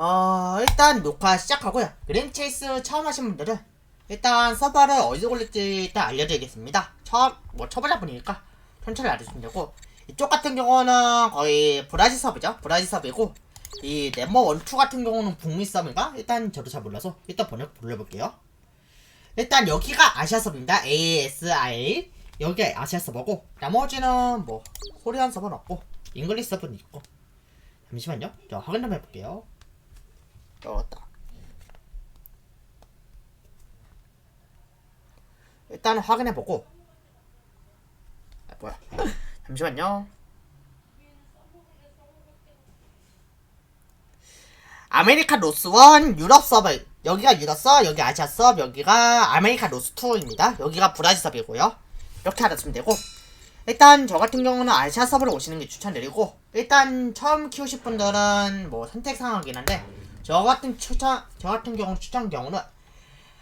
어, 일단 녹화 시작하고요. 그린체이스 처음 하신 분들은 일단 서버를 어디서 걸릴지 일단 알려드리겠습니다. 처음, 뭐, 초보자 분이니까 천천히 알려주면 되고, 이쪽 같은 경우는 거의 브라질 서버죠. 브라질 서버이고, 이 네모 원투 같은 경우는 북미 서버인가? 일단 저도 잘 몰라서 일단 번역 불러볼게요. 일단 여기가 아시아 서버입니다. ASI. 여기가 아시아 서버고, 나머지는 뭐, 코리안 서버는 없고, 잉글리시 서버는 있고. 잠시만요. 저 확인 좀 해볼게요. 열었다. 일단 확인해보고. 아, 뭐야. 잠시만요. 아메리카 로스1 유럽 서버 여기가 유럽 서버 여기 아시아 서버 여기가 아메리카 로스2입니다 여기가 브라질 서버이고요 이렇게 알아주면 되고 일단 저 같은 경우는 아시아 서버를 오시는 게 추천드리고 일단 처음 키우실 분들은 뭐 선택 상황이긴 한데 저 같은 추천 저 같은 경우 추천 경우는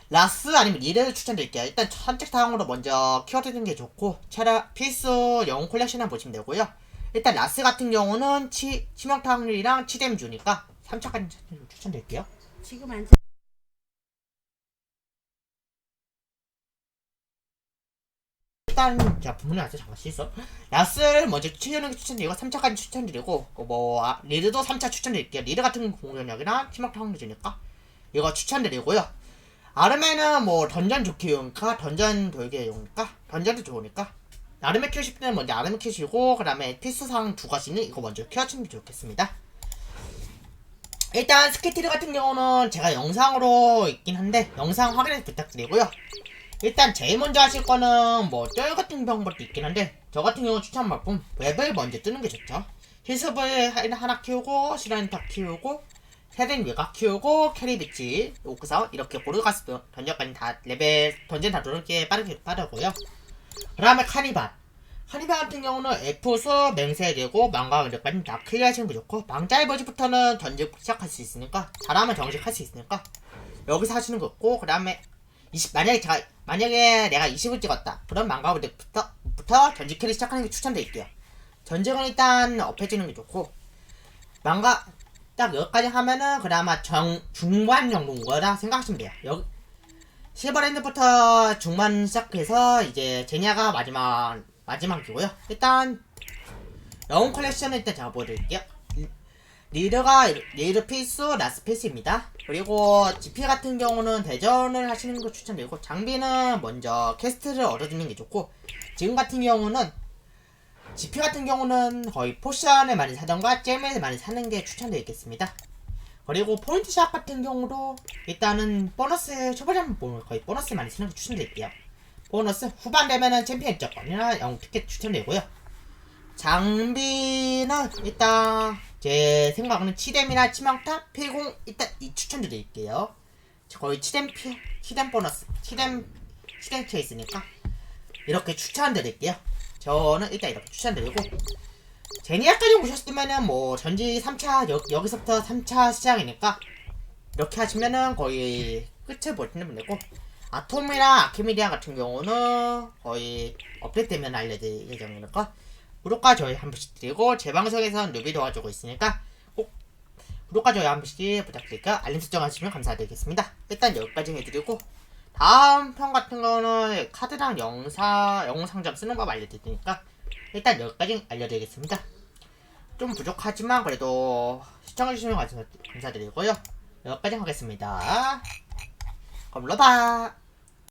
라스 아니면 리레를 추천드릴게요. 일단 선택 사항으로 먼저 키워드는 게 좋고 차라 필수 영웅 콜렉션을 보시면 되고요. 일단 라스 같은 경우는 치, 치명타 확률이랑 치뎀 주니까 3차까지 추천드릴게요. 지금 안 일단 제가 부문을 아직 잠깐 실수 라스를 먼저 치우는 게 추천드리고 3차까지 추천드리고 어, 뭐 아, 리드도 3차 추천드릴게요 리드 같은 공격력이랑 치명타 확률 주니까 이거 추천드리고요 아르메는 뭐 던전 좋게 이용니까 던전 돌게 이용니까 던전도 좋으니까? 아르메 키우실 때는 먼저 아르메 키우시고 그 다음에 필수사항 두 가지는 이거 먼저 게 좋겠습니다. 일단 스케티르 같은 경우는 제가 영상으로 있긴 한데 영상 확인해 부탁드리고요. 일단 제일 먼저 하실 거는 뭐 쩔 같은 방법도 있긴 한데 저 같은 경우 추천 방법 웹을 먼저 뜨는 게 좋죠. 실습을 하나 키우고 시라인타 키우고 세된 외곽 키우고 캐리비치 오크사운 이렇게 고르가스 던전까지 다 레벨 던전 다 도는 게 빠르게 빠르고요. 그 다음에 카니발. 카니발 같은 경우는 F수 맹세되고 망가 근력까지 다 클리어하시는 게 좋고 망자의 버즈부터는 던전 시작할 수 있으니까 잘하면 정식 할 수 있으니까 여기서 하시는 거 없고 그 다음에 20, 만약에 제가 만약에 내가 20을 찍었다. 그럼 망가 근력부터 부터 전직 캐리 시작하는 게 추천드릴게요. 전직은 일단 업해주는 게 좋고 망가 딱 여기까지 하면은 그나마 정 중반 정도인 거라 생각하시면 돼요. 여기 실버랜드부터 중반 시작해서 이제 제니아가 마지막 마지막이고요. 일단 영웅 컬렉션은 일단 제가 보여드릴게요. 리- 리드가 리드 필수, 라스 필수입니다. 그리고 GP 같은 경우는 대전을 하시는 거 추천드리고 장비는 먼저 캐스트를 얻어주는 게 좋고 지금 같은 경우는 GP 같은 경우는 거의 포션을 많이 사던가 잼을 많이 사는 게 추천드리겠습니다. 그리고 포인트샷 같은 경우도 일단은 보너스 초보자는 뭐 거의 보너스 많이 쓰는 거 추천드릴게요. 보너스 후반 되면은 챔피언 적권이나 영웅 티켓 추천드리고요. 장비는 일단 제 생각은 치뎀이나 치명타, 필공 일단 이 추천드릴게요. 거의 치뎀 피, 치뎀 보너스, 치뎀 치뎀 체이스니까 이렇게 추천드릴게요. 저는 일단 이렇게 추천드리고 제니아까지 오셨으면은 뭐 전지 3차 여, 여기서부터 3차 시작이니까 이렇게 하시면은 거의 끝을 보시는 분이고 아톰이랑 아키미디아 같은 경우는 거의 업데이트되면 알려드릴 예정이니까 구독과 좋아요 한 번씩 드리고 제 방송에서는 누비 도와주고 있으니까 꼭 구독과 좋아요 한 번씩 부탁드릴까 알림 설정하시면 감사드리겠습니다. 일단 여기까지 해드리고 다음 편 같은 거는 카드랑 영사, 영웅 상점 쓰는 법 알려드릴 테니까 일단 여기까지 알려드리겠습니다. 좀 부족하지만 그래도 시청해주시면 감사- 감사드리고요. 여기까지 하겠습니다. 그럼 로바!